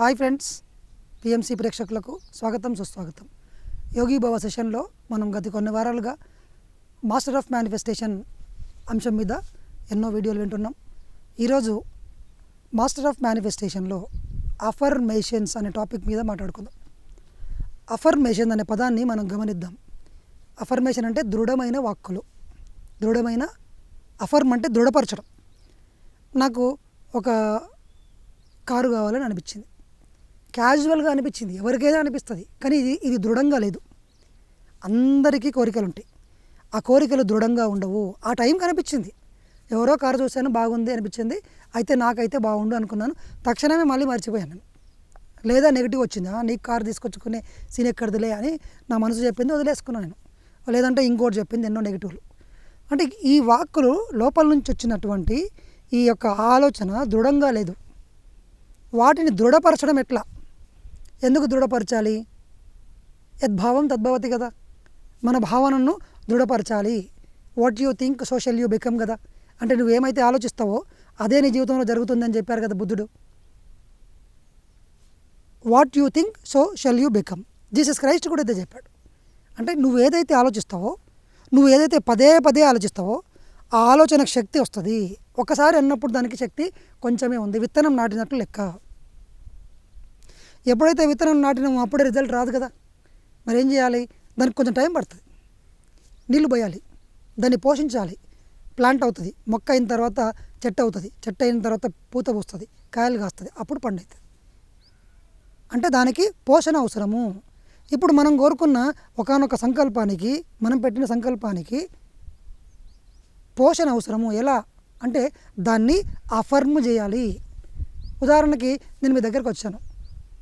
Hi friends PMC ప్రేక్షకులకు స్వాగతం సుస్వాగతం. యోగి భవ సెషన్లో మనం గత కొన్ని వారాలుగా మాస్టర్ ఆఫ్ మేనిఫెస్టేషన్ అంశం మీద ఎన్నో వీడియోలు వింటున్నాం. ఈరోజు మాస్టర్ ఆఫ్ మేనిఫెస్టేషన్లో అఫర్మేషన్స్ అనే టాపిక్ మీద మాట్లాడుకుందాం. అఫర్మేషన్ అనే పదాన్ని మనం గమనిద్దాం. అఫర్మేషన్ అంటే దృఢమైన వాక్కులు. దృఢమైన అఫర్మ్ అంటే దృఢపరచడం. నాకు ఒక కారు కావాలని అనిపించింది. క్యాజువల్గా అనిపించింది. ఎవరికైనా అనిపిస్తుంది. కానీ ఇది ఇది దృఢంగా లేదు. అందరికీ కోరికలు ఉంటాయి. ఆ కోరికలు దృఢంగా ఉండవు. ఆ టైం కనిపించింది ఎవరో కారు చూశాను బాగుంది అనిపించింది. అయితే నాకైతే బాగుండు అనుకున్నాను. తక్షణమే మళ్ళీ మర్చిపోయాను. లేదా నెగిటివ్ వచ్చింది? నీకు కారు తీసుకొచ్చుకునే సీన్ ఎక్కడిదిలే అని నా మనసు చెప్పింది వదిలేసుకున్నాను నేను. లేదంటే ఇంకోటి చెప్పింది ఎన్నో నెగిటివ్లు అంటే ఈ వాక్కులు లోపల నుంచి వచ్చినటువంటి ఈ యొక్క ఆలోచన దృఢంగా లేదు. వాటిని దృఢపరచడం ఎట్లా? ఎందుకు దృఢపరచాలి? యద్భావం తద్భవతి కదా. మన భావనను దృఢపరచాలి. What you think so shall you become కదా. అంటే నువ్వు ఏమైతే ఆలోచిస్తావో అదే నీ జీవితంలో జరుగుతుందని చెప్పారు కదా బుద్ధుడు. What you think so shall you become. Jesus Christ కూడా అయితే చెప్పాడు. అంటే నువ్వు ఏదైతే ఆలోచిస్తావో నువ్వు ఏదైతే పదే పదే ఆలోచిస్తావో ఆ ఆలోచనకు శక్తి వస్తుంది. ఒకసారి అన్నప్పుడు దానికి శక్తి కొంచెమే ఉంది. విత్తనం నాటినట్లు లెక్క. ఎప్పుడైతే విత్తనం నాటినామో అప్పుడే రిజల్ట్ రాదు కదా. మరి ఏం చేయాలి? దానికి కొంచెం టైం పడుతుంది. నీళ్ళు పోయాలి. దాన్ని పోషించాలి. ప్లాంట్ అవుతుంది. మొక్క అయిన తర్వాత చెట్టు అవుతుంది. చెట్టు అయిన తర్వాత పూత పూస్తుంది. కాయలు కాస్తుంది. అప్పుడు పండు అవుతుంది అంటే దానికి పోషణ అవసరము. ఇప్పుడు మనం కోరుకున్న ఒకానొక సంకల్పానికి మనం పెట్టిన సంకల్పానికి పోషణ అవసరము. ఎలా? అంటే దాన్ని అఫర్మ్ చేయాలి. ఉదాహరణకి నేను మీ దగ్గరకు వచ్చాను.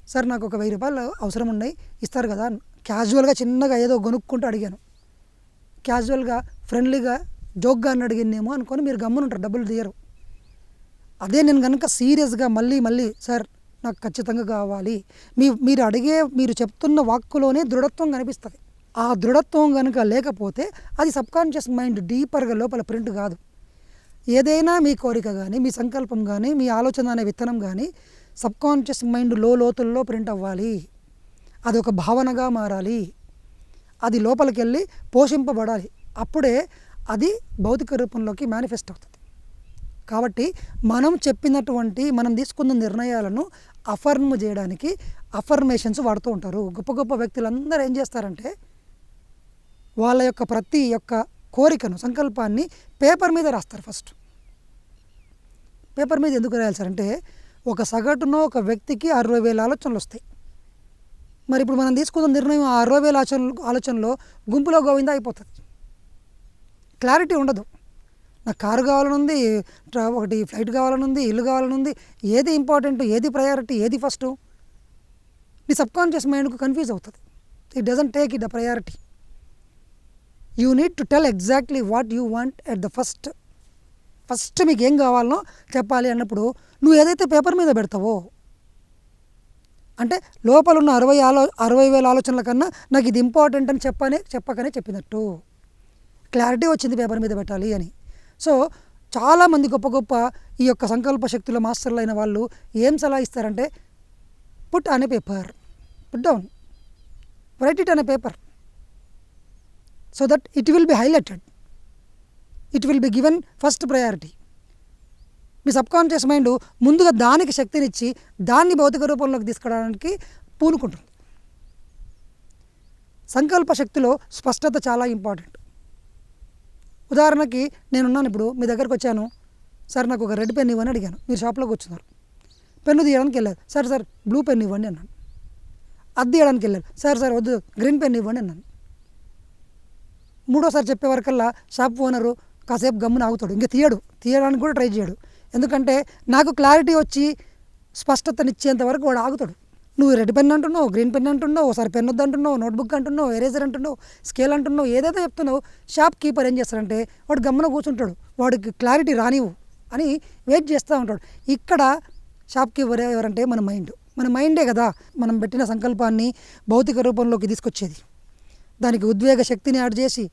సార్ నాకు ఒక వెయ్యి రూపాయలు అవసరం ఉన్నాయి ఇస్తారు కదా క్యాజువల్గా చిన్నగా ఏదో కొనుక్కుంటూ అడిగాను. క్యాజువల్గా ఫ్రెండ్లీగా జోక్గా అని అడిగిందేమో అనుకొని మీరు గమ్మునుంటారు డబ్బులు తీయరు. అదే నేను కనుక సీరియస్గా మళ్ళీ మళ్ళీ సార్ నాకు ఖచ్చితంగా కావాలి. మీ మీరు అడిగే మీరు చెప్తున్న వాక్కులోనే దృఢత్వం కనిపిస్తుంది. ఆ దృఢత్వం కనుక లేకపోతే అది సబ్కాన్షియస్ మైండ్ డీపర్గా లోపల ప్రింట్ కాదు. ఏదైనా మీ కోరిక కానీ మీ సంకల్పం కానీ మీ ఆలోచన అనే విత్తనం కానీ సబ్కాన్షియస్ మైండ్లో లోతుల్లో ప్రింట్ అవ్వాలి. అది ఒక భావనగా మారాలి. అది లోపలికి వెళ్ళి పోషింపబడాలి. అప్పుడే అది భౌతిక రూపంలోకి మేనిఫెస్ట్ అవుతుంది. కాబట్టి మనం చెప్పినటువంటి మనం తీసుకున్న నిర్ణయాలను అఫర్మ్ చేయడానికి అఫర్మేషన్స్ వాడుతూ ఉంటారు. గొప్ప గొప్ప వ్యక్తులందరూ ఏం చేస్తారంటే వాళ్ళ యొక్క ప్రతి యొక్క కోరికను సంకల్పాన్ని పేపర్ మీద రాస్తారు ఫస్ట్. పేపర్ మీద ఎందుకు రాయాలి సార్ అంటే ఒక సగటున ఒక వ్యక్తికి అరవై వేల ఆలోచనలు వస్తాయి. మరి ఇప్పుడు మనం తీసుకున్న నిర్ణయం ఆ అరవై వేల ఆలోచన ఆలోచనలో గుంపులో గోవిందా అయిపోతుంది. క్లారిటీ ఉండదు. నాకు కారు కావాలనుంది ట్రా- ఒకటి ఫ్లైట్ కావాలనుంది ఇల్లు కావాలనుంది ఏది ఇంపార్టెంట్ ఏది ప్రయారిటీ ఏది ఫస్ట్? నీ సబ్కాన్షియస్ మైండ్కు కన్ఫ్యూజ్ అవుతుంది. It doesn't take it the priority you need to tell exactly what you want at the first first మీకు ఏం కావాలనో చెప్పాలి అన్నప్పుడు నువ్వు ఏదైతే పేపర్ మీద పెడతావో అంటే లోపల ఉన్న అరవై ఆలో అరవై వేల ఆలోచనల కన్నా నాకు ఇది ఇంపార్టెంట్ అని చెప్పనే చెప్పకనే చెప్పినట్టు. క్లారిటీ వచ్చింది పేపర్ మీద పెట్టాలి అని. సో చాలామంది గొప్ప గొప్ప ఈ యొక్క సంకల్ప శక్తుల మాస్టర్లు అయిన వాళ్ళు ఏం సలహా ఇస్తారంటే పుట్ అనే paper put down write it అనే paper so that it will be highlighted it will be given first priority me subconscious mind ముందుగా దానికి శక్తినిచ్చి దాన్ని భౌతిక రూపంలోకి తీసుకురావడానికి పూనుకుంటుంది. సంకల్ప శక్తిలో స్పష్టత చాలా ఇంపార్టెంట్. ఉదాహరణకి నేనున్నాను ఇప్పుడు మీ దగ్గరకు వచ్చాను. సార్ నాకు ఒక రెడ్ పెన్ ఇవ్వని అడిగాను. మీరు షాప్లోకి వచ్చినారు పెన్ను తీయడానికి వెళ్ళారు. సార్ సార్ బ్లూ పెన్ ఇవ్వండి అన్నాను. అది తీయడానికి వెళ్ళారు. సార్ సార్ వద్దు గ్రీన్ పెన్ ఇవ్వండి అన్నాను. మూడోసారి చెప్పే వరకల్లా షాప్ ఓనరు కాసేపు గమ్మున ఆగుతాడు. ఇంకా తీయడు. తీయడానికి కూడా ట్రై చేయడు. ఎందుకంటే నాకు క్లారిటీ వచ్చి స్పష్టతనిచ్చేంత వరకు వాడు ఆగుతాడు. నువ్వు రెడ్ పెన్ అంటున్నావు గ్రీన్ పెన్ అంటున్నావు ఒకసారి పెన్ వద్దు అంటున్నావు నోట్బుక్ అంటున్నావు ఎరేజర్ అంటున్నావు స్కేల్ అంటున్నావు ఏదైతే చెప్తున్నావు షాప్ కీపర్ ఏం చేస్తాడంటే వాడు గమ్మున కూర్చుంటాడు. వాడికి క్లారిటీ రానివు అని వెయిట్ చేస్తూ ఉంటాడు. ఇక్కడ షాప్ కీపర్ ఎవరంటే మన మైండ్ మన మైండే కదా మనం పెట్టిన సంకల్పాన్ని భౌతిక రూపంలోకి తీసుకొచ్చేది. దానికి ఉద్వేగ శక్తిని యాడ్ చేసి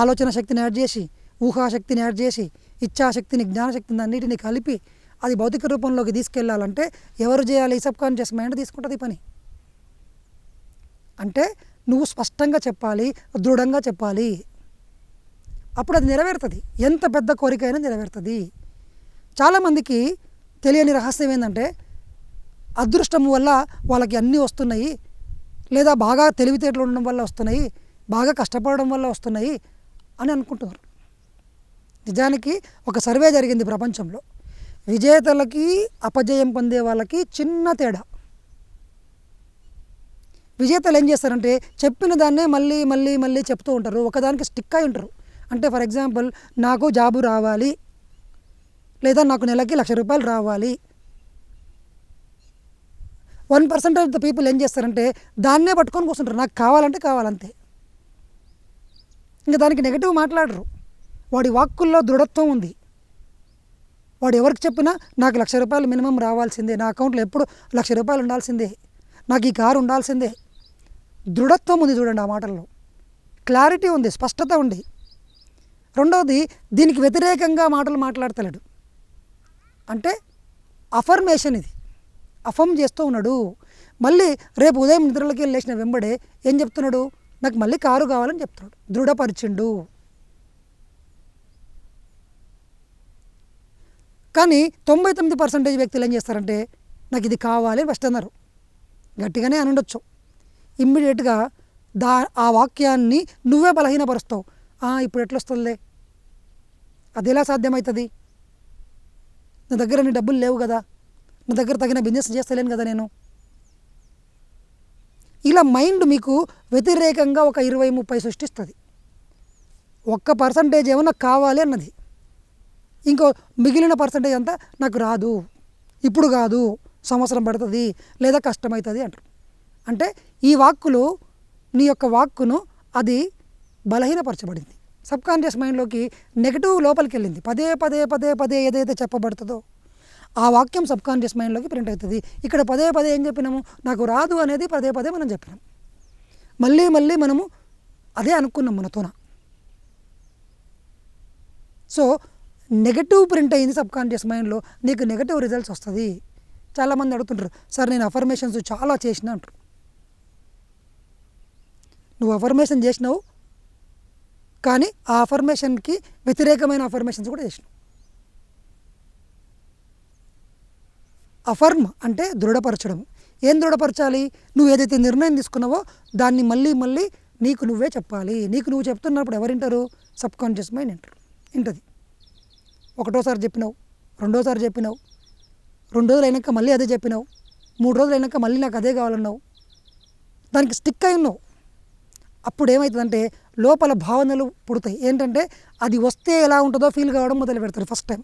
ఆలోచన శక్తిని యాడ్ చేసి ఊహాశక్తిని యాడ్ చేసి ఇచ్ఛాశక్తిని జ్ఞానశక్తిని అన్నిటిని కలిపి అది భౌతిక రూపంలోకి తీసుకెళ్ళాలంటే ఎవరు చేయాలి? సబ్ కాన్షియస్ మైండ్ తీసుకుంటుంది పని. అంటే నువ్వు స్పష్టంగా చెప్పాలి దృఢంగా చెప్పాలి. అప్పుడు అది నెరవేరుతుంది. ఎంత పెద్ద కోరిక అయినా నెరవేరుతుంది. చాలామందికి తెలియని రహస్యం ఏంటంటే అదృష్టం వల్ల వాళ్ళకి అన్నీ వస్తున్నాయి లేదా బాగా తెలివితేటలు ఉండడం వల్ల వస్తున్నాయి బాగా కష్టపడడం వల్ల వస్తున్నాయి అని అనుకుంటున్నారు. నిజానికి ఒక సర్వే జరిగింది ప్రపంచంలో. విజేతలకి అపజయం పొందే వాళ్ళకి చిన్న తేడా. విజేతలు ఏం చేస్తారంటే చెప్పిన దాన్నే మళ్ళీ మళ్ళీ మళ్ళీ చెప్తూ ఉంటారు. ఒకదానికి స్టిక్ అయి ఉంటారు. అంటే ఫర్ ఎగ్జాంపుల్ నాకు జాబు రావాలి. లేదా నాకు నెలకి లక్ష రూపాయలు రావాలి. One percent of the people ఏం చేస్తారంటే దాన్నే పట్టుకొని కూర్చుంటారు. నాకు కావాలంటే కావాలంతే. ఇంకా దానికి నెగిటివ్ మాట్లాడరు. వాడి వాక్కుల్లో దృఢత్వం ఉంది. వాడు ఎవరికి చెప్పినా నాకు లక్ష రూపాయలు మినిమం రావాల్సిందే నా అకౌంట్లో ఎప్పుడు లక్ష రూపాయలు ఉండాల్సిందే నాకు ఈ కారు ఉండాల్సిందే. దృఢత్వం ఉంది చూడండి ఆ మాటల్లో. క్లారిటీ ఉంది స్పష్టత ఉంది. రెండవది దీనికి వ్యతిరేకంగా మాటలు మాట్లాడతలేడు. అంటే అఫర్మేషన్ ఇది. అఫర్మ్ చేస్తూ ఉన్నాడు. మళ్ళీ రేపు ఉదయం నిద్రలకి లేచిన వెంబడే ఏం చెప్తున్నాడు? నాకు మళ్ళీ కారు కావాలని చెప్తున్నాడు. దృఢపరిచిండు. కానీ తొంభై తొమ్మిది పర్సెంటేజ్ వ్యక్తులు ఏం చేస్తారంటే నాకు ఇది కావాలి ఫస్ట్ అన్నారు. గట్టిగానే అని ఉండొచ్చు ఇమ్మీడియట్గా దా ఆ వాక్యాన్ని నువ్వే బలహీనపరుస్తావు. "ఆ, ఇప్పుడు ఎట్లా వస్తుందిలే అది ఎలా సాధ్యమవుతుంది నా దగ్గర నీ డబ్బులు లేవు కదా. నా దగ్గర తగిన బిజినెస్ చేస్తలేను కదా నేను. ఇలా మైండ్ మీకు వ్యతిరేకంగా ఒక ఇరవై ముప్పై సృష్టిస్తుంది. ఒక్క పర్సంటేజ్ ఏమో నాకు కావాలి అన్నది. ఇంకో మిగిలిన పర్సంటేజ్ అంతా నాకు రాదు. ఇప్పుడు కాదు. సంవత్సరం పడుతుంది లేదా కష్టమవుతుంది అంటారు. అంటే ఈ వాక్కులు నీ యొక్క వాక్కును అది బలహీనపరచబడింది. సబ్ కాన్షియస్ మైండ్లోకి నెగిటివ్ లోపలికి వెళ్ళింది పదే పదే పదే పదే ఏదైతే చెప్పబడుతుందో ఆ వాక్యం సబ్ కాన్షియస్ మైండ్లోకి ప్రింట్ అవుతుంది. ఇక్కడ పదే పదే ఏం చెప్పినాము? నాకు రాదు అనేది పదే పదే మనం చెప్పినాం. మళ్ళీ మళ్ళీ మనము అదే అనుకున్నాం మనతోన సో నెగటివ్ ప్రింట్ అయింది సబ్ కాన్షియస్ మైండ్లో నీకు నెగటివ్ రిజల్ట్స్ వస్తుంది. చాలామంది అడుగుతుంటారు సార్ నేను అఫర్మేషన్స్ చాలా చేసిన అంటారు. నువ్వు అఫర్మేషన్ చేసినావు కానీ ఆ అఫర్మేషన్కి వ్యతిరేకమైన అఫర్మేషన్స్ కూడా చేసినావు. అఫర్మ్ అంటే దృఢపరచడం ఏం దృఢపరచాలి? నువ్వు ఏదైతే నిర్ణయం తీసుకున్నావో దాన్ని మళ్ళీ మళ్ళీ నీకు నువ్వే చెప్పాలి. నీకు నువ్వు చెప్తున్నప్పుడు ఎవరు సబ్ కాన్షియస్ మైండ్ వింటారు. వింటది. ఒకటోసారి చెప్పినావు రెండోసారి చెప్పినావు రెండు రోజులు అయినాక మళ్ళీ అదే చెప్పినావు మూడు రోజులు అయినాక మళ్ళీ నాకు అదే కావాలన్నావు. దానికి స్టిక్ అయి ఉన్నావు. అప్పుడు ఏమవుతుందంటే లోపల భావనలు పుడతాయి. ఏంటంటే అది వస్తే ఎలా ఉంటుందో ఫీల్ కావడం మొదలు పెడతారు ఫస్ట్ టైం.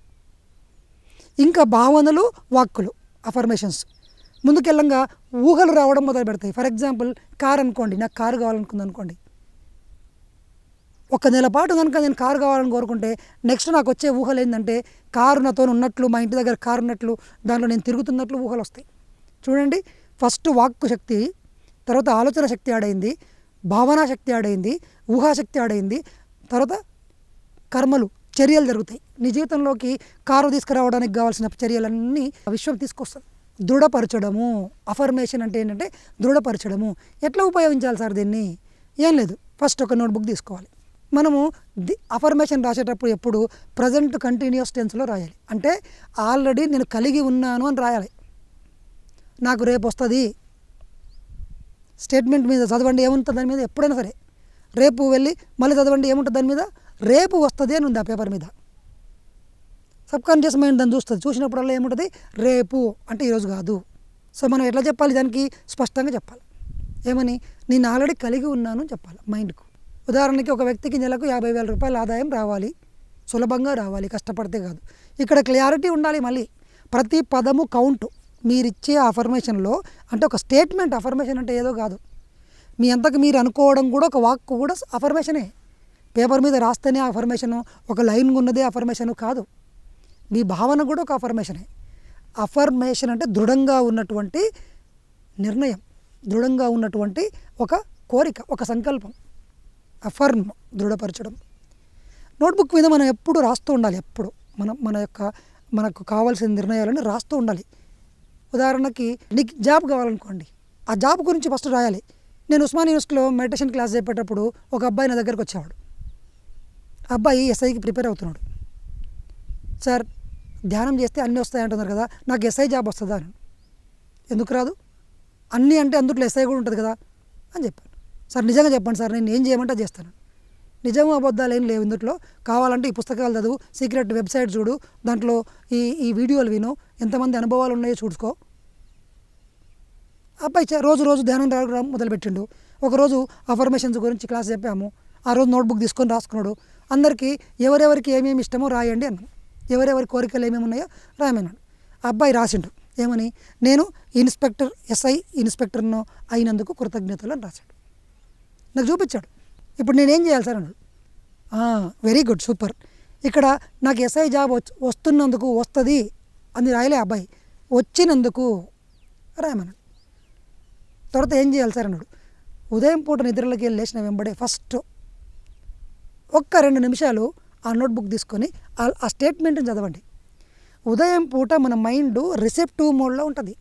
ఇంకా భావనలు వాక్కులు అఫర్మేషన్స్ ముందుకెళ్ళంగా ఊహలు రావడం మొదలు పెడతాయి. ఫర్ ఎగ్జాంపుల్ కార్ అనుకోండి నాకు కారు కావాలనుకుంది అనుకోండి ఒక నెల పాటు కనుక నేను కారు కావాలని కోరుకుంటే నెక్స్ట్ నాకు వచ్చే ఊహలు ఏంటంటే కారు నాతో ఉన్నట్లు మా ఇంటి దగ్గర కారు ఉన్నట్లు దాంట్లో నేను తిరుగుతున్నట్లు ఊహలు వస్తాయి. చూడండి ఫస్ట్ వాక్కు శక్తి తర్వాత ఆలోచన శక్తి ఆడైంది భావనా శక్తి ఆడైంది ఊహాశక్తి ఆడైంది తర్వాత కర్మలు చర్యలు జరుగుతాయి. నీ జీవితంలోకి కారు తీసుకురావడానికి కావాల్సిన చర్యలన్నీ విశ్వం తీసుకొస్తుంది. దృఢపరచడము అఫర్మేషన్ అంటే ఏంటంటే దృఢపరచడము. ఎట్లా ఉపయోగించాలి సార్ దీన్ని? ఏం లేదు. ఫస్ట్ ఒక నోట్బుక్ తీసుకోవాలి. మనము ది అఫర్మేషన్ రాసేటప్పుడు ఎప్పుడు ప్రజెంట్ కంటిన్యూస్ టెన్స్లో రాయాలి. అంటే ఆల్రెడీ నేను కలిగి ఉన్నాను అని రాయాలి. నాకు రేపు వస్తుంది. స్టేట్మెంట్ మీద చదవండి ఏముంటుంది దాని మీద? ఎప్పుడైనా సరే. రేపు వెళ్ళి మళ్ళీ చదవండి ఏముంటుంది దాని మీద? రేపు వస్తుంది అని ఉంది ఆ పేపర్ మీద. సబ్కాన్షియస్ మైండ్ దాన్ని చూస్తుంది. చూసినప్పుడల్లా ఏముంటుంది? రేపు. అంటే ఈరోజు కాదు. సో మనం ఎట్లా చెప్పాలి? దానికి స్పష్టంగా చెప్పాలి. ఏమని? నేను ఆల్రెడీ కలిగి ఉన్నాను అని చెప్పాలి. మైండ్కు ఉదాహరణకి ఒక వ్యక్తికి నెలకు యాభై వేల రూపాయల ఆదాయం రావాలి సులభంగా రావాలి కష్టపడితే కాదు. ఇక్కడ క్లారిటీ ఉండాలి మళ్ళీ. ప్రతి పదము కౌంట్ మీరిచ్చే అఫర్మేషన్లో అంటే ఒక స్టేట్మెంట్ అఫర్మేషన్ అంటే ఏదో కాదు. మీ అంతకు మీరు అనుకోవడం కూడా ఒక వాక్ కూడా అఫర్మేషనే. పేపర్ మీద రాస్తేనే అఫర్మేషను ఒక లైన్ ఉన్నదే అఫర్మేషను కాదు. మీ భావన కూడా ఒక అఫర్మేషనే. అఫర్మేషన్ అంటే దృఢంగా ఉన్నటువంటి నిర్ణయం దృఢంగా ఉన్నటువంటి ఒక కోరిక ఒక సంకల్పం. అఫర్మ్ దృఢపరచడం. నోట్బుక్ మీద మనం ఎప్పుడు రాస్తూ ఉండాలి ఎప్పుడు. మనం మన యొక్క మనకు కావాల్సిన నిర్ణయాలను రాస్తూ ఉండాలి. ఉదాహరణకి నీకు జాబ్ కావాలనుకోండి. ఆ జాబ్ గురించి ఫస్ట్ రాయాలి. నేను ఉస్మాన్ యూనివర్సిటీలో మెడిటేషన్ క్లాస్ చెప్పేటప్పుడు ఒక అబ్బాయి నా దగ్గరకు వచ్చేవాడు. అబ్బాయి ఎస్ఐకి ప్రిపేర్ అవుతున్నాడు. సార్ ధ్యానం చేస్తే అన్నీ వస్తాయంటున్నారు కదా నాకు ఎస్ఐ జాబ్ వస్తుందా? అని. ఎందుకు రాదు? అన్నీ అంటే అందుట్లో ఎస్ఐ కూడా ఉంటుంది కదా అని చెప్పాను. సార్ నిజంగా చెప్పండి సార్ నేను ఏం చేయమంటే చేస్తాను. నిజం అబద్ధాలు ఏం లేవు ఇందులో కావాలంటే ఈ పుస్తకాలు చదువు సీక్రెట్ వెబ్సైట్ చూడు దాంట్లో ఈ ఈ వీడియోలు విను. ఎంతమంది అనుభవాలు ఉన్నాయో చూసుకో. అబ్బాయి రోజు రోజు ధ్యానం రావడం మొదలుపెట్టిండు. ఒకరోజు అఫర్మేషన్స్ గురించి క్లాస్ చెప్పాము. ఆ రోజు నోట్బుక్ తీసుకొని రాసుకున్నాడు. అందరికీ ఎవరెవరికి ఏమేమి ఇష్టమో రాయండి అన్నాను ఎవరెవరి కోరికలు ఏమేమి ఉన్నాయో రాయమన్నాడు. ఆ అబ్బాయి రాసిండు. ఏమని? నేను ఇన్స్పెక్టర్ ఎస్ఐ ఇన్స్పెక్టర్ను అయినందుకు కృతజ్ఞతలు అని రాశాడు. నాకు చూపించాడు. ఇప్పుడు నేనేం చేయాలి సార్ అన్నాడు. వెరీ గుడ్ సూపర్ ఇక్కడ నాకు ఎస్ఐ జాబ్ వచ్చి వస్తున్నందుకు వస్తుంది అని రాయలే ఆ అబ్బాయి. వచ్చినందుకు రాయమన్నాడు. తర్వాత ఏం చేయాలి సార్ అన్నాడు. ఉదయం పూట నిద్రలోకి వెళ్ళి లేచిన వెంబడే ఫస్ట్ ఒక్క రెండు నిమిషాలు ఆ నోట్బుక్ తీసుకొని ఆ ఆ స్టేట్మెంట్ని చదవండి. ఉదయం పూట మన మైండ్ రిసెప్టివ్ మోడ్లో ఉంటుంది.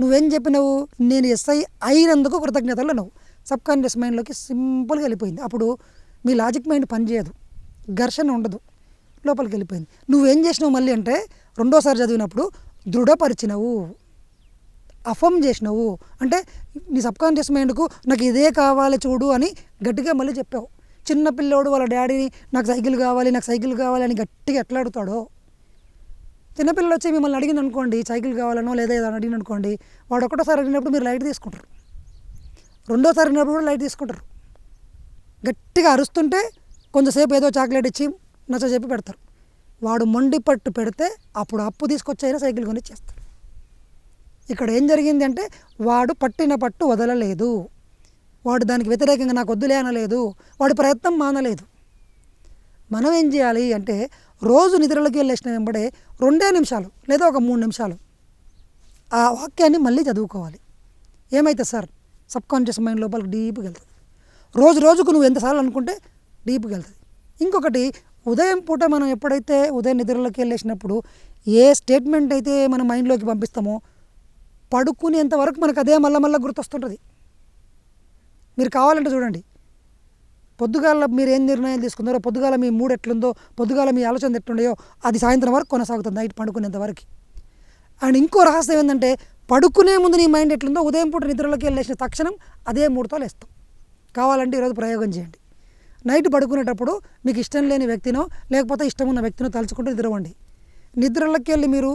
నువ్వేం చెప్పినావు? నేను ఎస్ఐ అయినందుకు కృతజ్ఞతలు నువ్వు సబ్ కాన్షియస్ మైండ్లోకి సింపుల్గా వెళ్ళిపోయింది. అప్పుడు మీ లాజిక్ మైండ్ పనిచేయదు ఘర్షణ ఉండదు. లోపలికి వెళ్ళిపోయింది. నువ్వేం చేసినావు మళ్ళీ అంటే రెండోసారి చదివినప్పుడు దృఢపరిచినవు. అఫమ్ చేసినావు. అంటే నీ సబ్ కాన్షియస్ మైండ్కు నాకు ఇదే కావాలి చూడు అని గట్టిగా మళ్ళీ చెప్పావు. చిన్న పిల్లోడు వాళ్ళ డాడీని నాకు సైకిల్ కావాలి నాకు సైకిల్ కావాలి అని గట్టిగా ఎట్లా అడుగుతాడో? చిన్నపిల్లలు వచ్చి మిమ్మల్ని అడిగిన అనుకోండి సైకిల్ కావాలనో లేదా ఏదో అడిగిన అనుకోండి వాడు ఒకటోసారి అడిగినప్పుడు మీరు లైట్ తీసుకుంటారు. రెండోసారి అడిగినప్పుడు కూడా లైట్ తీసుకుంటారు. గట్టిగా అరుస్తుంటే కొంతసేపు ఏదో చాక్లెట్ ఇచ్చి నచ్చ చెప్పి పెడతారు. వాడు మొండి పట్టు పెడితే అప్పుడు అప్పు తీసుకొచ్చైనా సైకిల్ కొని చేస్తారు ఇక్కడ ఏం జరిగింది అంటే వాడు పట్టిన పట్టు వదలలేదు. వాడు దానికి వ్యతిరేకంగా నాకు వద్దులే అనలేదు. వాడి ప్రయత్నం మానలేదు. మనం ఏం చేయాలి అంటే రోజు నిద్రలోకి వెళ్ళేసిన వెంబడే రెండే నిమిషాలు లేదా ఒక మూడు నిమిషాలు ఆ వాక్యాన్ని మళ్ళీ చదువుకోవాలి. ఏమైతే సార్? సబ్కాన్షియస్ మైండ్ లోపలికి డీప్గా వెళ్తుంది. రోజు రోజుకు నువ్వు ఎంతసార్లు అనుకుంటే డీప్గా వెళ్తుంది. ఇంకొకటి ఉదయం పూట మనం ఎప్పుడైతే ఉదయం నిద్రలోకి వెళ్ళేసినప్పుడు ఏ స్టేట్మెంట్ అయితే మన మైండ్లోకి పంపిస్తామో పడుకునేంత వరకు మనకు అదే మళ్ళా మళ్ళీ గుర్తొస్తుంటుంది. మీరు కావాలంటే చూడండి. పొద్దుగాల మీరు ఏం నిర్ణయాలు తీసుకున్నారో పొద్దుగాల మీ మూడు ఎట్లుందో పొద్దుగాల మీ ఆలోచన ఎట్లుండయో అది సాయంత్రం వరకు కొనసాగుతుంది నైట్ పండుకునేంత వరకు. అండ్ ఇంకో రహస్యం ఏంటంటే పడుకునే ముందు నీ మైండ్ ఎట్లుందో ఉదయం పూట నిద్రలోకి వెళ్ళేసిన తక్షణం అదే మూడుతో లేస్తాం. కావాలంటే ఈరోజు ప్రయోగం చేయండి. నైట్ పడుకునేటప్పుడు మీకు ఇష్టం లేని వ్యక్తినో లేకపోతే ఇష్టం ఉన్న వ్యక్తినో తలుచుకుంటూ నిద్రవండి నిద్రలోకి వెళ్ళి మీరు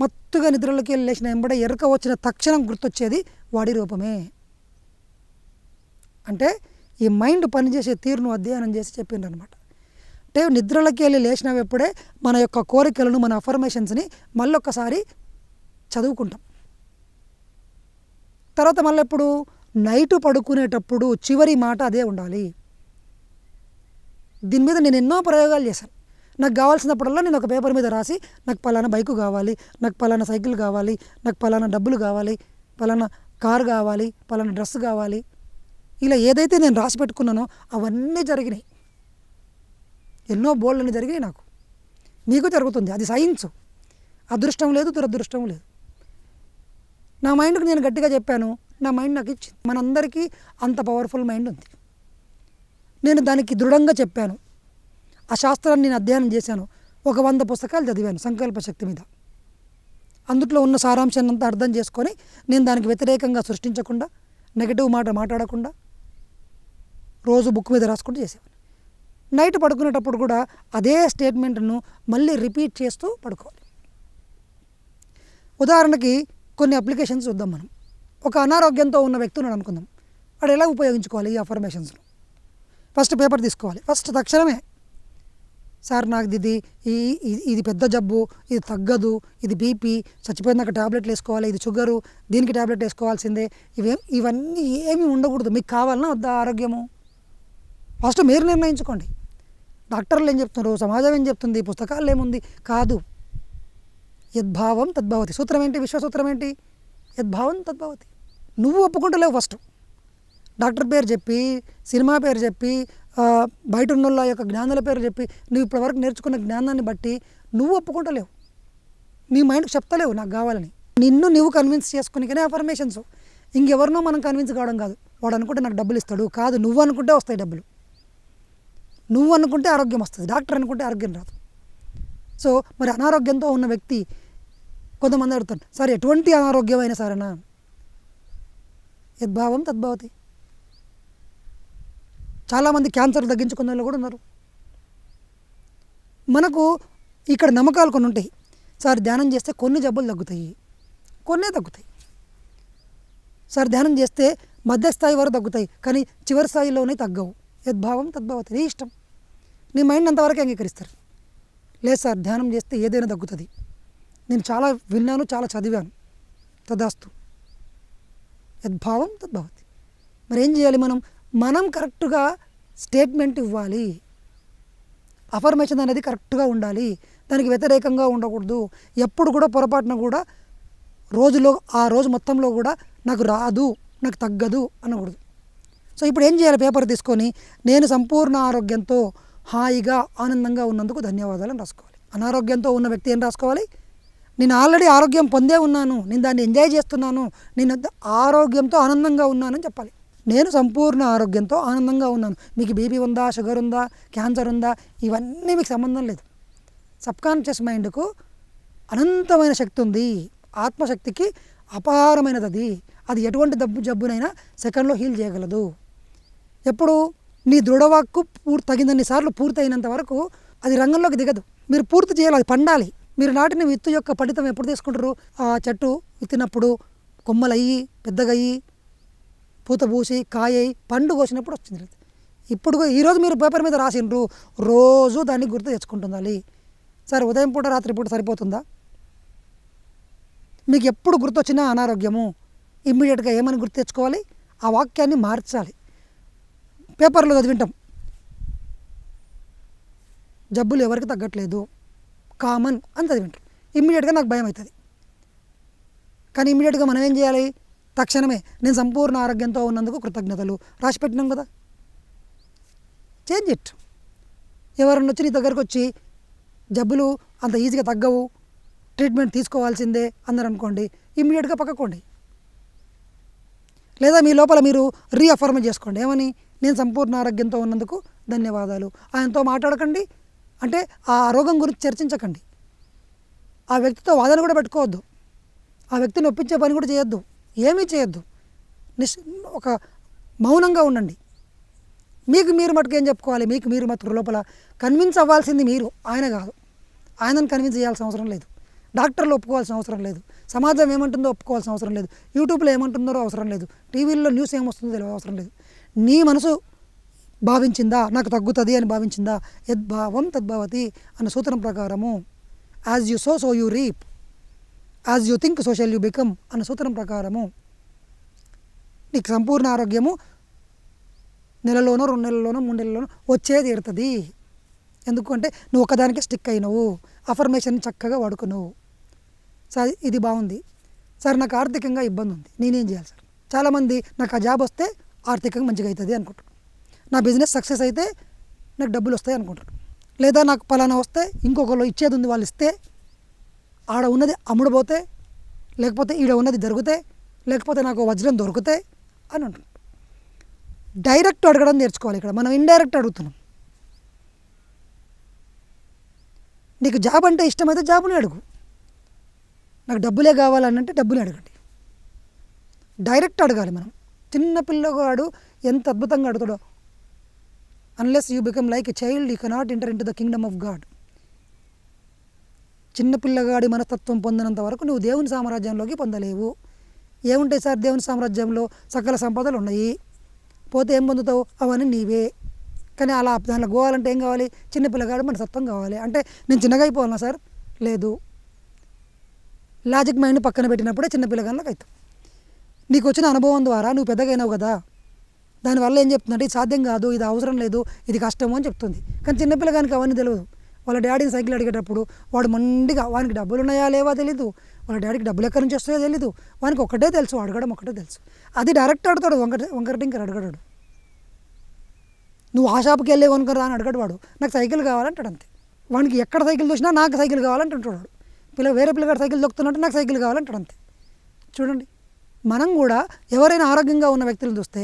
మత్తుగా నిద్రలోకి వెళ్ళి లేచిన వెంబడే ఎరక వచ్చిన తక్షణం గుర్తొచ్చేది వాడి రూపమే. అంటే ఈ మైండ్ పనిచేసే తీరును అధ్యయనం చేసి చెప్పిండ్రు అనమాట అంటే నిద్రలోకి వెళ్ళి లేచినప్పుడే మన యొక్క కోరికలను మన అఫర్మేషన్స్ని మళ్ళొక్కసారి చదువుకుంటాం. తర్వాత మళ్ళీ ఎప్పుడు నైట్ పడుకునేటప్పుడు చివరి మాట అదే ఉండాలి. దీని మీద నేను ఎన్నో ప్రయోగాలు చేశాను. నాకు కావాల్సినప్పుడల్లా నేను ఒక పేపర్ మీద రాసి నాకు పలానా బైకు కావాలి నాకు పలానా సైకిల్ కావాలి నాకు పలానా డబ్బులు కావాలి పలానా కారు కావాలి పలానా డ్రెస్ కావాలి. ఇలా ఏదైతే నేను రాసి పెట్టుకున్నానో అవన్నీ జరిగినాయి. ఎన్నో బోల్డ్ని జరిగినాయి నాకు. మీకు జరుగుతుంది. అది సైన్స్. అదృష్టం లేదు దురదృష్టం లేదు. నా మైండ్కి నేను గట్టిగా చెప్పాను. నా మైండ్ నాకు ఇచ్చింది మనందరికీ అంత పవర్ఫుల్ మైండ్ ఉంది. నేను దానికి దృఢంగా చెప్పాను. ఆ శాస్త్రాన్ని నేను అధ్యయనం చేశాను. ఒక వంద పుస్తకాలు చదివాను సంకల్ప శక్తి మీద. అందుట్లో ఉన్న సారాంశాన్ని అంతా అర్థం చేసుకొని నేను దానికి వ్యతిరేకంగా సృష్టించకుండా నెగటివ్ మాట మాట్లాడకుండా రోజు బుక్ మీద రాసుకుంటూ చేసేవాడిని. నైట్ పడుకునేటప్పుడు కూడా అదే స్టేట్మెంట్ను మళ్ళీ రిపీట్ చేస్తూ పడుకోవాలి. ఉదాహరణకి కొన్ని అప్లికేషన్స్ చూద్దాం మనం. ఒక అనారోగ్యంతో ఉన్న వ్యక్తి ఉన్నాడు అనుకుందాం వాడు ఎలా ఉపయోగించుకోవాలి ఈ అఫర్మేషన్స్ను? ఫస్ట్ పేపర్ తీసుకోవాలి. ఫస్ట్ తక్షణమే సార్ నాకు ఇది ఈ ఇది- ఇది పెద్ద జబ్బు ఇది తగ్గదు ఇది బీపీ చచ్చిపోయినాక ట్యాబ్లెట్లు వేసుకోవాలి ఇది షుగరు దీనికి ట్యాబ్లెట్ వేసుకోవాల్సిందే. ఇవేం ఇవన్నీ ఏమీ ఉండకూడదు. మీకు కావాలన్నా వద్దా ఆరోగ్యము? ఫస్ట్ మీరు నిర్ణయించుకోండి. డాక్టర్లు ఏం చెప్తున్నారు? సమాజం ఏం చెప్తుంది? పుస్తకాలు ఏముంది? కాదు. యద్భావం తద్భవతి. సూత్రం ఏంటి విశ్వసూత్రం ఏంటి యద్భావం తద్భవతి. నువ్వు ఒప్పుకుంటలేవు ఫస్ట్. డాక్టర్ పేరు చెప్పి సినిమా పేరు చెప్పి బయట ఉన్న వాళ్ళ యొక్క జ్ఞానాల పేరు చెప్పి నువ్వు ఇప్పటివరకు నేర్చుకున్న జ్ఞానాన్ని బట్టి నువ్వు ఒప్పుకుంటలేవు. నీ మైండ్కి చెప్తలేవు నాకు కావాలని. నిన్ను నువ్వు కన్విన్స్ చేసుకునికనే అఫర్మేషన్స్ ఇంకెవరినో మనం కన్విన్స్ కావడం కాదు. వాడు అనుకుంటే నాకు డబ్బులు ఇస్తాడు. కాదు నువ్వు అనుకుంటే వస్తాయి డబ్బులు. నువ్వు అనుకుంటే ఆరోగ్యం వస్తుంది. డాక్టర్ అనుకుంటే ఆరోగ్యం రాదు. సో మరి అనారోగ్యంతో ఉన్న వ్యక్తి కొంతమంది అడుగుతారు సార్ ఎటువంటి అనారోగ్యమైన సరేనా? యద్భావం తద్భావతి. చాలామంది క్యాన్సర్ తగ్గించుకున్న వాళ్ళు కూడా ఉన్నారు. మనకు ఇక్కడ నమ్మకాలు కొన్ని ఉంటాయి. సార్ ధ్యానం చేస్తే కొన్ని జబ్బులు తగ్గుతాయి. కొన్నే తగ్గుతాయి. సార్ ధ్యానం చేస్తే మధ్య స్థాయి వరకు తగ్గుతాయి కానీ చివరి స్థాయిలోనే తగ్గవు. యద్భావం తద్భావతి నీ ఇష్టం. నీ మైండ్ అంతవరకు అంగీకరిస్తారు. లేదు సార్ ధ్యానం చేస్తే ఏదైనా తగ్గుతుంది. నేను చాలా విన్నాను చాలా చదివాను. తదాస్తు. యద్భావం తద్భవతి. మరి ఏం చేయాలి మనం? మనం కరెక్ట్గా స్టేట్మెంట్ ఇవ్వాలి. అఫర్మేషన్ అనేది కరెక్ట్గా ఉండాలి. దానికి వ్యతిరేకంగా ఉండకూడదు. ఎప్పుడు కూడా పొరపాటున కూడా రోజులో ఆ రోజు మొత్తంలో కూడా నాకు రాదు నాకు తగ్గదు అనకూడదు. సో ఇప్పుడు ఏం చేయాలి? పేపర్ తీసుకొని నేను సంపూర్ణ ఆరోగ్యంతో హాయిగా ఆనందంగా ఉన్నందుకు ధన్యవాదాలు అని రాసుకోవాలి. అనారోగ్యంతో ఉన్న వ్యక్తి ఏం రాసుకోవాలి? నేను ఆల్రెడీ ఆరోగ్యం పొందే ఉన్నాను నేను దాన్ని ఎంజాయ్ చేస్తున్నాను నేను ఆరోగ్యంతో ఆనందంగా ఉన్నానని చెప్పాలి. నేను సంపూర్ణ ఆరోగ్యంతో ఆనందంగా ఉన్నాను. మీకు బీపీ ఉందా షుగర్ ఉందా క్యాన్సర్ ఉందా ఇవన్నీ మీకు సంబంధం లేదు. సబ్కాన్షియస్ మైండ్కు అనంతమైన శక్తి ఉంది. ఆత్మశక్తికి అపారమైనది అది అది ఎటువంటి దబ్బు జబ్బునైనా సెకండ్లో హీల్ చేయగలదు. ఎప్పుడు నీ దృఢవాక్కు పూర్తి తగినన్ని సార్లు పూర్తయినంత వరకు అది రంగంలోకి దిగదు. మీరు పూర్తి చేయాలి అది పండాలి. మీరు నాటిన విత్తు యొక్క ఫలితం ఎప్పుడు తీసుకుంటారు? ఆ చెట్టు విత్తినప్పుడు కొమ్మలయ్యి పెద్దగయ్యి పూత పూసి కాయ పండు కోసినప్పుడు వచ్చింది ఇప్పుడు ఈరోజు మీరు పేపర్ మీద రాసిండ్రు రోజు దాన్ని గుర్తు తెచ్చుకుంటుండాలి. సార్ ఉదయం పూట రాత్రి పూట సరిపోతుందా? మీకు ఎప్పుడు గుర్తొచ్చినా అనారోగ్యము. ఇమ్మీడియట్గా ఏమని గుర్తు తెచ్చుకోవాలి? ఆ వాక్యాన్ని మార్చాలి. పేపర్లో చదివింటాం. జబ్బులు ఎవరికి తగ్గట్లేదు. కామన్ అని చదివింటాం ఇమ్మీడియట్గా నాకు భయం అవుతుంది. కానీ ఇమ్మీడియట్గా మనం ఏం చేయాలి? తక్షణమే నేను సంపూర్ణ ఆరోగ్యంతో ఉన్నందుకు కృతజ్ఞతలు. రాసి పెట్టినాం కదా? చేంజ్ ఇట్ ఎవరన్నా వచ్చి నీ దగ్గరకు వచ్చి జబ్బులు అంత ఈజీగా తగ్గవు ట్రీట్మెంట్ తీసుకోవాల్సిందే అందరు అనుకోండి ఇమ్మీడియట్గా పక్కకోండి. లేదా మీ లోపల మీరు రీఅఫర్మ్ చేసుకోండి. ఏమని? నేను సంపూర్ణ ఆరోగ్యంతో ఉన్నందుకు ధన్యవాదాలు. ఆయనతో మాట్లాడకండి అంటే ఆ రోగం గురించి చర్చించకండి. ఆ వ్యక్తితో వాదన కూడా పెట్టుకోవద్దు. ఆ వ్యక్తిని ఒప్పించే పని కూడా చేయొద్దు. ఏమీ చేయొద్దు. నిష్ ఒక మౌనంగా ఉండండి. మీకు మీరు మటుకు ఏం చెప్పుకోవాలి? మీకు మీరు మటుకు లోపల కన్విన్స్ అవ్వాల్సింది మీరు. ఆయన కాదు. ఆయనను కన్విన్స్ చేయాల్సిన అవసరం లేదు. డాక్టర్లు ఒప్పుకోవాల్సిన అవసరం లేదు. సమాజం ఏమంటుందో ఒప్పుకోవాల్సిన అవసరం లేదు. యూట్యూబ్లో ఏమంటుందో అవసరం లేదు. టీవీల్లో న్యూస్ ఏమొస్తుందో తెలియ అవసరం లేదు. నీ మనసు భావించిందా? నాకు తగ్గుతుంది అని భావించిందా? యద్భావం తద్భవతి అన్న సూత్రం ప్రకారము as you sow so you reap as you think so shall you become అన్న సూత్రం ప్రకారము నీకు సంపూర్ణ ఆరోగ్యము నెలలోనో రెండు నెలల్లోనో మూడు నెలల్లోనో వచ్చే తీరుతుంది. ఎందుకంటే నువ్వు ఒకదానికి స్టిక్ అయినవు. అఫర్మేషన్ చక్కగా వాడుకున్నావు. సార్ ఇది బాగుంది. సార్ నాకు ఆర్థికంగా ఇబ్బంది ఉంది నేనేం చేయాలి సార్? చాలామంది నాకు ఆ జాబ్ వస్తే ఆర్థికంగా మంచిగా అవుతుంది అనుకుంటున్నాను. నా బిజినెస్ సక్సెస్ అయితే నాకు డబ్బులు వస్తాయి అనుకుంటారు లేదా నాకు పలానా వస్తే ఇంకొకరు ఇచ్చేది ఉంది వాళ్ళు ఇస్తే ఆడ ఉన్నది అమ్ముడుపోతే లేకపోతే ఈడ ఉన్నది దొరికితే లేకపోతే నాకు వజ్రం దొరికితే అని అంటున్నాడు డైరెక్ట్ అడగడం నేర్చుకోవాలి ఇక్కడ. మనం ఇండైరెక్ట్ అడుగుతున్నాం. నీకు జాబ్ అంటే ఇష్టమైతే జాబుని అడుగు. నాకు డబ్బులే కావాలని అంటే అడగండి. డైరెక్ట్ అడగాలి మనం. చిన్న పిల్లగాడు ఎంత అద్భుతంగా అడుగుతాడో unless you become like a child you cannot enter into the kingdom of God చిన్నపిల్లగాడి మనస్తత్వం పొందినంత వరకు నువ్వు దేవుని సామ్రాజ్యంలోకి పొందలేవు. ఏముంటాయి సార్ దేవుని సామ్రాజ్యంలో? సకల సంపదలు ఉన్నాయి. పోతే ఏం పొందుతావు? అవన్నీ నీవే. కానీ అలా దాంట్లో పోవాలంటే ఏం కావాలి? చిన్నపిల్లగాడు మన మనస్తత్వం కావాలి. అంటే నేను చిన్నగా అయిపోవాలా సార్? లేదు. లాజిక్ మైండ్ పక్కన పెట్టినప్పుడే చిన్నపిల్లగాళ్ళకి అవుతావు నీకు వచ్చిన అనుభవం ద్వారా నువ్వు పెద్దగైనావు కదా? దానివల్ల ఏం చెప్తుందంటే ఇది సాధ్యం కాదు ఇది అవసరం లేదు ఇది కష్టము అని చెప్తుంది. కానీ చిన్నపిల్లగానికి అవన్నీ తెలియదు వాళ్ళ డాడీని సైకిల్ అడిగేటప్పుడు వాడు మండిగా వానికి డబ్బులు ఉన్నాయా లేవా తెలీదు. వాళ్ళ డాడీకి డబ్బులు ఎక్కడి నుంచి వస్తాయో తెలీదు. వానికి ఒకటే తెలుసు అడగడం ఒకటే తెలుసు. అది డైరెక్ట్ అడుగుతాడు వంకట వంకర టింకర్ అడగడాడు నువ్వు ఆ షాప్కి వెళ్ళే కొనుక్కరా అని అడగడు వాడు. నాకు సైకిల్ కావాలంటాడు అంతే. వానికి ఎక్కడ సైకిల్ చూసినా నాకు సైకిల్ కావాలంటుంటాడు పిల్ల వేరే పిల్లగాడు సైకిల్ దొక్కుతున్నట్టు నాకు సైకిల్ కావాలంటాడు అంతే. చూడండి. మనం కూడా ఎవరైనా ఆరోగ్యంగా ఉన్న వ్యక్తులను చూస్తే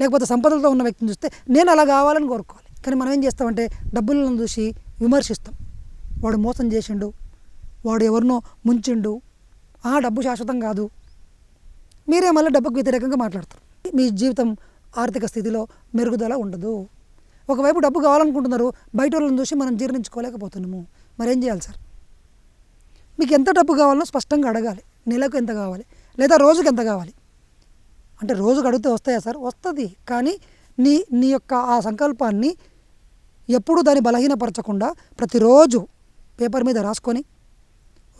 లేకపోతే సంపదలతో ఉన్న వ్యక్తిని చూస్తే నేను అలా కావాలని కోరుకోవాలి. కానీ మనం ఏం చేస్తామంటే డబ్బులను చూసి విమర్శిస్తాం. వాడు మోసం చేసిండు వాడు ఎవరినో ముంచిండు ఆ డబ్బు శాశ్వతం కాదు. మీరే మళ్ళీ డబ్బుకు వ్యతిరేకంగా మాట్లాడతారు. మీ జీవితం ఆర్థిక స్థితిలో మెరుగుదల ఉండదు. ఒకవైపు డబ్బు కావాలనుకుంటున్నారు బయట వాళ్ళని చూసి మనం జీర్ణించుకోలేకపోతున్నాము. మరేం చేయాలి సార్? మీకు ఎంత డబ్బు కావాలో స్పష్టంగా అడగాలి. నెలకు ఎంత కావాలి? లేదా రోజుకి ఎంత కావాలి? అంటే రోజుకు అడిగితే వస్తాయా సార్? వస్తుంది. కానీ నీ నీ యొక్క ఆ సంకల్పాన్ని ఎప్పుడూ దాన్ని బలహీనపరచకుండా ప్రతిరోజు పేపర్ మీద రాసుకొని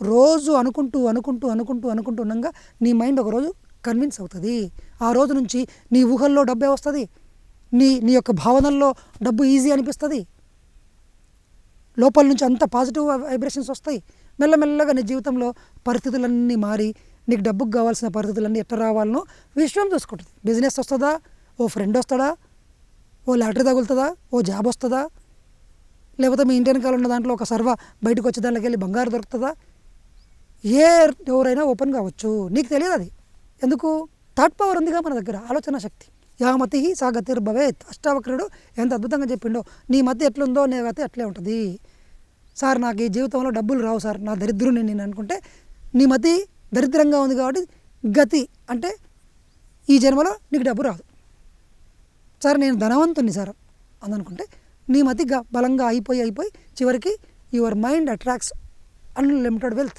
రోజు అనుకుంటూ అనుకుంటూ అనుకుంటూ అనుకుంటూ ఉండగా నీ మైండ్ ఒకరోజు కన్విన్స్ అవుతుంది. ఆ రోజు నుంచి నీ ఊహల్లో డబ్బే వస్తుంది. నీ నీ యొక్క భావనల్లో డబ్బు ఈజీ అనిపిస్తుంది. లోపల నుంచి అంత పాజిటివ్ వైబ్రేషన్స్ వస్తాయి. మెల్లమెల్లగా నీ జీవితంలో పరిస్థితులన్నీ మారి నీకు డబ్బుకు కావాల్సిన పరిస్థితులన్నీ ఎట్లా రావాలనో విశ్వం చూసుకుంటుంది. బిజినెస్ వస్తుందా? ఓ ఫ్రెండ్ వస్తాడా? ఓ లాటరీ తగులుతుందా? ఓ జాబ్ వస్తుందా? లేకపోతే మీ ఇంటి వెనకాల ఉన్న దాంట్లో ఒక సర్వ బయటకు వచ్చే దాంట్లోకి వెళ్ళి బంగారు దొరుకుతుందా? ఏ ఎవరైనా ఓపెన్ కావచ్చు. నీకు తెలియదు అది. ఎందుకు? థర్డ్ పవర్ ఉందిగా మన దగ్గర. ఆలోచన శక్తి. యామతి సా గతిర్ భవేత్ అష్టావక్రుడు ఎంత అద్భుతంగా చెప్పిండో నీ మతి ఎట్లుందో నీ గతి అట్లే ఉంటుంది. సార్ నాకు ఈ జీవితంలో డబ్బులు రావు సార్. నా దరిద్రుని నేను అనుకుంటే నీ మతి దరిద్రంగా ఉంది కాబట్టి గతి అంటే ఈ జన్మలో నీకు డబ్బు రాదు. సార్ నేను ధనవంతుని సార్ అందనుకుంటే నీ మతి గ- బలంగా అయిపోయి అయిపోయి చివరికి your mind attracts unlimited wealth.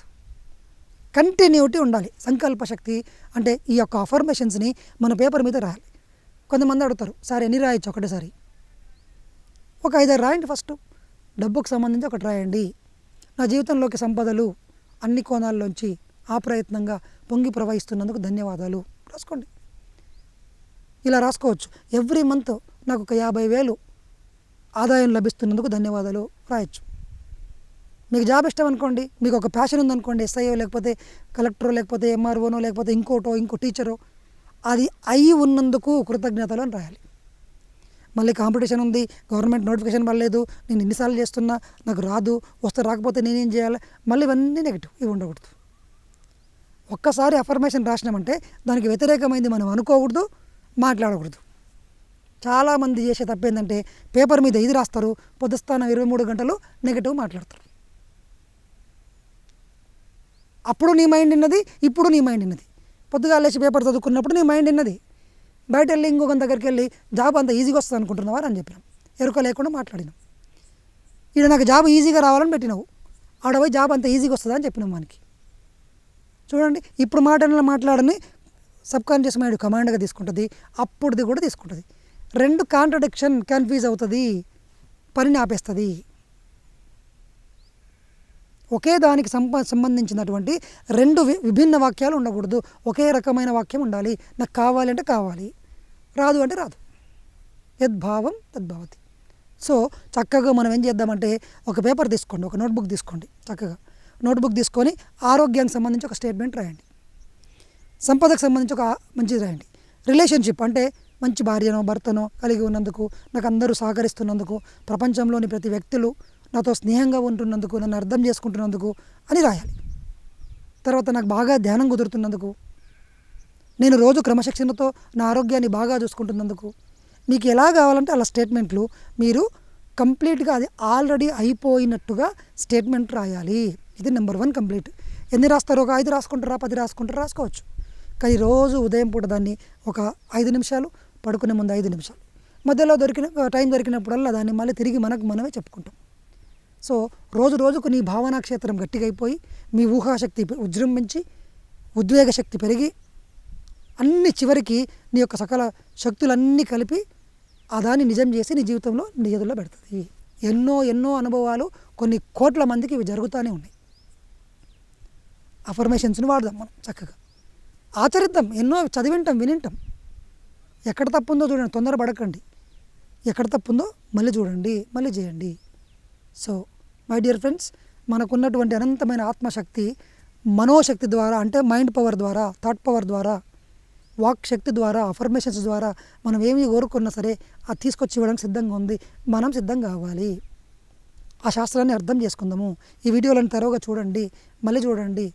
Continuity ఉండాలి. సంకల్ప శక్తి అంటే ఈ యొక్క అఫర్మేషన్స్ని మన పేపర్ మీద రాయాలి. కొంతమంది అడుగుతారు సార్ ఎన్ని రాయొచ్చు ఒకటేసారి ఒక ఐదారు రాయండి ఫస్ట్. డబ్బుకు సంబంధించి ఒకటి రాయండి. నా జీవితంలోకి సంపదలు అన్ని కోణాల్లోంచి ఆ ప్రయత్నంగా పొంగి ప్రవహిస్తున్నందుకు ధన్యవాదాలు. రాసుకోండి. ఇలా రాసుకోవచ్చు. ఎవ్రీ మంత్ నాకు ఒక యాభై వేలు ఆదాయం లభిస్తున్నందుకు ధన్యవాదాలు. రాయొచ్చు. మీకు జాబ్ ఇష్టం అనుకోండి మీకు ఒక ప్యాషన్ ఉందనుకోండి ఎస్ఐఓ లేకపోతే కలెక్టరో లేకపోతే ఎంఆర్ఓనో లేకపోతే ఇంకోటో ఇంకో టీచరో అది అయి ఉన్నందుకు కృతజ్ఞతలు అని రాయాలి. మళ్ళీ కాంపిటీషన్ ఉంది గవర్నమెంట్ నోటిఫికేషన్ పడలేదు నేను ఎన్నిసార్లు చేస్తున్నా నాకు రాదు వస్తే రాకపోతే నేనేం చేయాలి? మళ్ళీ ఇవన్నీ నెగిటివ్ ఇవి ఉండకూడదు. ఒక్కసారి అఫర్మేషన్ రాసినామంటే దానికి వ్యతిరేకమైంది మనం అనుకోకూడదు మాట్లాడకూడదు. చాలామంది చేసే తప్పు ఏంటంటే పేపర్ మీద ఇది రాస్తారు పొద్దుస్థానం ఇరవై మూడు గంటలు నెగిటివ్ మాట్లాడతారు. అప్పుడు నీ మైండ్ ఉన్నది ఇప్పుడు నీ మైండ్ ఉన్నది. పొద్దుగా లేచి పేపర్ చదువుకున్నప్పుడు నీ మైండ్ ఉన్నది. బయట వెళ్ళి ఇంకొక దగ్గరికి వెళ్ళి జాబ్ అంత ఈజీగా వస్తుంది అనుకుంటున్నావా అని చెప్పినాం. ఎరుక లేకుండా మాట్లాడినాం. ఈడ నాకు జాబ్ ఈజీగా రావాలని పెట్టినావు. ఆడపోయి జాబ్ అంత ఈజీగా వస్తుందని చెప్పినాం మనకి చూడండి ఇప్పుడు మాటలను మాట్లాడని సబ్ కాన్షియస్ మైండ్ కమాండ్గా తీసుకుంటుంది అప్పుడుది కూడా తీసుకుంటుంది. రెండు కాంట్రడిక్షన్ కన్ఫ్యూజ్ అవుతుంది పనిని ఆపేస్తుంది. ఒకే దానికి సంప సంబంధించినటువంటి రెండు వి- విభిన్న వాక్యాలు ఉండకూడదు. ఒకే రకమైన వాక్యం ఉండాలి. నాకు కావాలి అంటే కావాలి. రాదు అంటే రాదు. యద్భావం తద్భావతి సో చక్కగా మనం ఏం చేద్దామంటే ఒక పేపర్ తీసుకోండి ఒక నోట్బుక్ తీసుకోండి చక్కగా. నోట్బుక్ తీసుకొని ఆరోగ్యానికి సంబంధించి ఒక స్టేట్మెంట్ రాయండి. సంపదకు సంబంధించి ఒక మంచిది రాయండి. రిలేషన్షిప్ అంటే మంచి భార్యనో భర్తనో కలిగి ఉన్నందుకు నాకు అందరూ సహకరిస్తున్నందుకు ప్రపంచంలోని ప్రతి వ్యక్తులు నాతో స్నేహంగా ఉంటున్నందుకు నన్ను అర్థం చేసుకుంటున్నందుకు అని రాయాలి. తర్వాత నాకు బాగా ధ్యానం కుదురుతున్నందుకు నేను రోజు క్రమశిక్షణతో నా ఆరోగ్యాన్ని బాగా చూసుకుంటున్నందుకు మీకు ఎలా కావాలంటే అలా స్టేట్మెంట్లు మీరు కంప్లీట్గా అది ఆల్రెడీ అయిపోయినట్టుగా స్టేట్మెంట్ రాయాలి. ఇది నెంబర్ వన్ కంప్లీట్ ఎన్ని రాస్తారో? ఒక ఐదు రాసుకుంటారా? పది రాసుకుంటారా? రాసుకోవచ్చు. కానీ రోజు ఉదయం పూట దాన్ని ఒక ఐదు నిమిషాలు పడుకునే ముందు ఐదు నిమిషాలు. మధ్యలో దొరికిన టైం దొరికినప్పుడల్లా దాన్ని మళ్ళీ తిరిగి మనకు మనమే చెప్పుకుంటాం. సో రోజు రోజుకు నీ భావనా క్షేత్రం గట్టిగా అయిపోయి మీ ఊహాశక్తి ఉజృంభించి ఉద్వేగ శక్తి పెరిగి అన్ని చివరికి నీ యొక్క సకల శక్తులన్నీ కలిపి ఆ దాన్ని నిజం చేసి నీ జీవితంలో నీ పెడుతుంది. ఎన్నో ఎన్నో అనుభవాలు కొన్ని కోట్ల మందికి ఇవి జరుగుతూనే ఉన్నాయి. అఫర్మేషన్స్ని వాడదాం మనం చక్కగా. ఆచరిద్దాం ఎన్నో చదివింటాం వినింటాం. ఎక్కడ తప్పుందో చూడండి తొందర పడకండి. ఎక్కడ తప్పుందో మళ్ళీ చూడండి మళ్ళీ చేయండి. సో మై డియర్ ఫ్రెండ్స్ మనకున్నటువంటి అనంతమైన ఆత్మశక్తి మనోశక్తి ద్వారా అంటే మైండ్ పవర్ ద్వారా థాట్ పవర్ ద్వారా వాక్ శక్తి ద్వారా అఫర్మేషన్స్ ద్వారా మనం ఏమి కోరుకున్నా సరే అది తీసుకొచ్చి ఇవ్వడానికి సిద్ధంగా ఉంది. మనం సిద్ధంగా కావాలి ఆ శాస్త్రాన్ని అర్థం చేసుకుందాము. ఈ వీడియోలను తరోగా చూడండి మళ్ళీ చూడండి.